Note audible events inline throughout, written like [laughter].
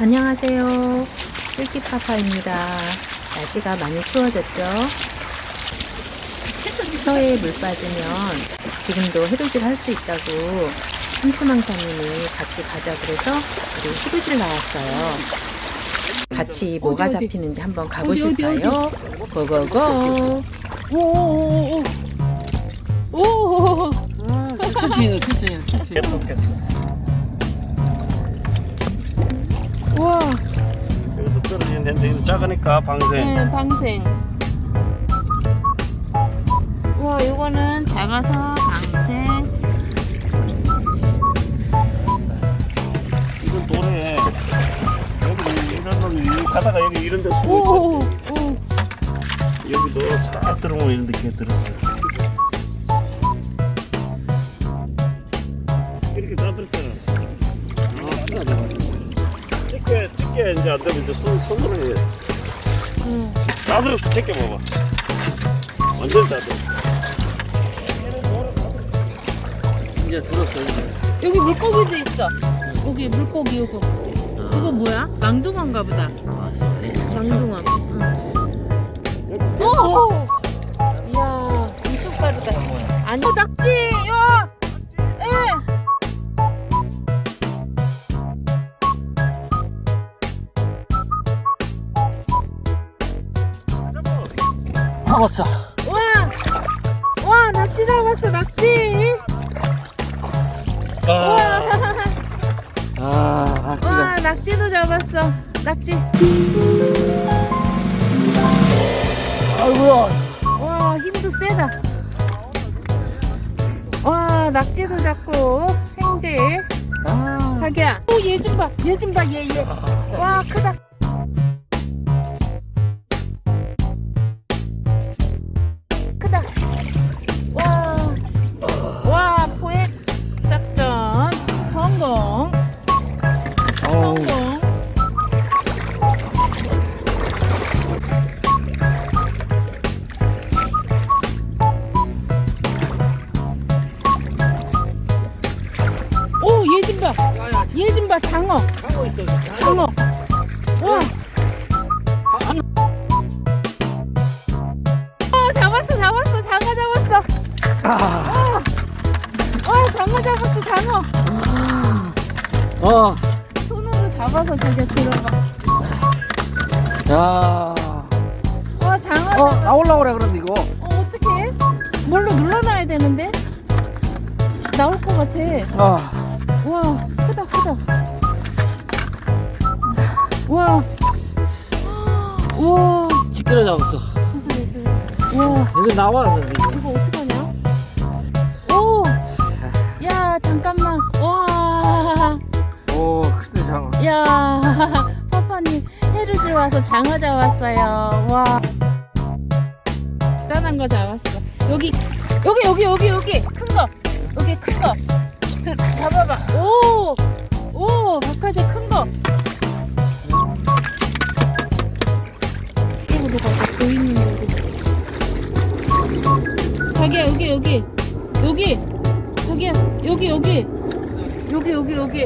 안녕하세요. 뜰기파파입니다. 날씨가 많이 추워졌죠? 서해에 물 빠지면 지금도 해루질 할수 있다고 삼투망사님이 같이 가자 그래서 우리 해루질 나왔어요. 같이 뭐가 어디, 어디? 잡히는지 한번 가보실까요? 고고고! 오오오오 오. 아, 천천히, 천천히, 천천히. 계속했어. 우와. 이거 작으니까 방생. 네, 방생. 우와, 이거는 작아서 방생. 이건 돌에 여기 이런 놈이 가다가 여기 이런 데 숨어 있어. 오. 여기도 싹 들어오면 이런 데 들었어. 이렇게 다 들었잖아. 집게 집게 이제 안 되면 이제 손 손으로 해. 응. 다 들었어. 제껴 봐봐. 완전 다 들었어. 이제 들었어, 이제. 여기 물고기도 있어. 여기 물고기 이거. 이거 뭐야? 망둥어인가 보다. 망둥어. 응. 오! 이야, 엄청 빠르다. 아니, 어, 낙지! 잡았어. 와! 와, 낙지 잡았어, 낙지! 와! 아, [laughs] 낙지가. 와, 낙지도 잡았어. 낙지. 아이고야. 와, 힘도 세다. 와, 낙지도 잡고, 횡재. 아, 자기야. 오, 얘 좀 봐. 얘 좀 봐, 얘, 얘. 와. 크다. 좀 봐. 얘좀 봐, 장어. 하고 있어. 장어. 와. 어, 잡았어, 잡았어, 장어 잡았어. 아, 와, 장어 잡았어, 장어. 어, 손으로 잡아서 저기 들어가. 야. 와, 장어 어, 잡았어. 나올라 그래, 그런데 이거. 어, 어떡해? 뭘로 눌러놔야 되는데? 나올 것 같아. 아, 와. 직결에 잡았어. 됐어, 됐어, 됐어. 와. 이거 나와, 이거. 어떡하냐? 오! 야, 잠깐만. 와. 오, 크다, 장어. 야, [laughs] 파파님 해루지 와서 장어 잡았어요. 와. 대단한 거 잡았어. 여기, 여기, 여기, 여기, 여기. 큰 거. 여기 큰 거. 들, 잡아봐. 오! 오! 여기, 여기. 여기. 여기, 여기. 여기, 여기, 여기.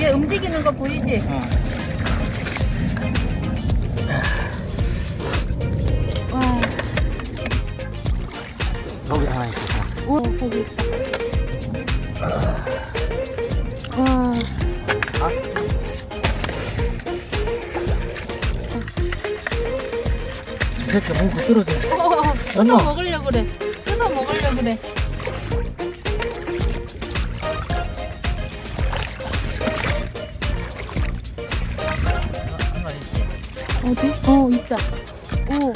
얘 움직이는 거 보이지? 어. 와, 여기 하나 있어. 오, 거기 있다. 와, 이렇게 문고 떨어져. 어, 뜯어 엄마. 먹으려고 그래. 그래. 어디? 어, 있다. 오.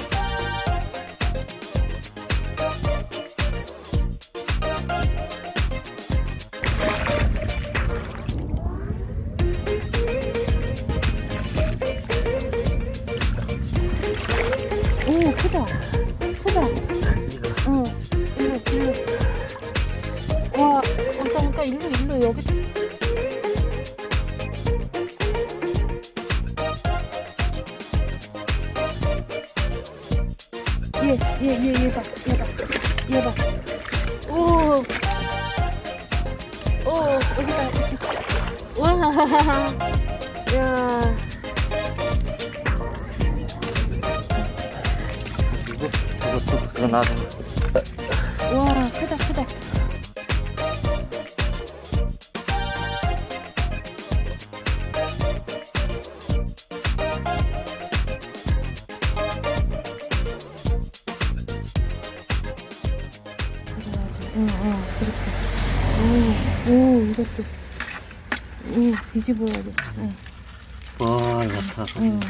오. 크다. 일로, 일로, 여기. 얘, 얘, 얘, 얘 봐, 얘 봐, 얘 봐. 오, 오, 여기다. 와, 야, 이거 저거 저거 그거 놔. 와, 크다, 크다. 응, 응, 그렇게. 오, 오, 이것도. 오, 뒤집어야 돼. 응, 와 이거 다. 응.